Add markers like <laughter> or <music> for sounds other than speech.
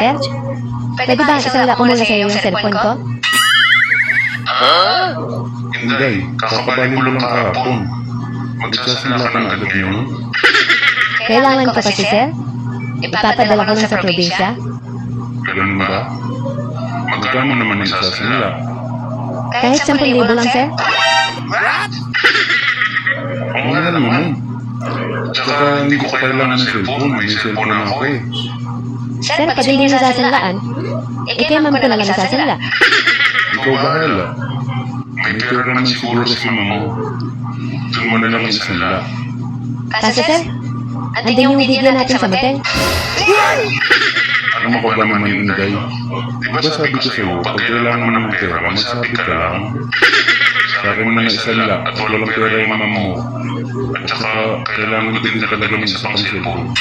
Sir, pwede ba isala ko muna sa'yo yung cellphone ko? Inday, kakabali mo lang kahapon. Magsasala ka na agad ngayon? Kailangan ko kasi, Sir. Ipapadala ko lang sa probinsya. Ganun ba? Magkano naman ang isasanla? Kahit 10,000 lang, Sir. Ang Tsaka hindi ko kailangan ng cellphone. May cellphone na ako eh. Sir, pag hindi mo sasalaan, ikemam ko na lang sasala. Ikaw bahala. May pera naman siguro si mama mo. Doon mo na lang isanla. Kaso, Sir, andun yung video natin sa motel. Ano ba naman Inday? Di ba sabi ko sa'yo, pag kailangan mo ng pera, magsabi ka lang. <laughs> Akin mo na isanla at walang pera yung mama mo. At saka, kailangan din talaga ng isa pang cellphone.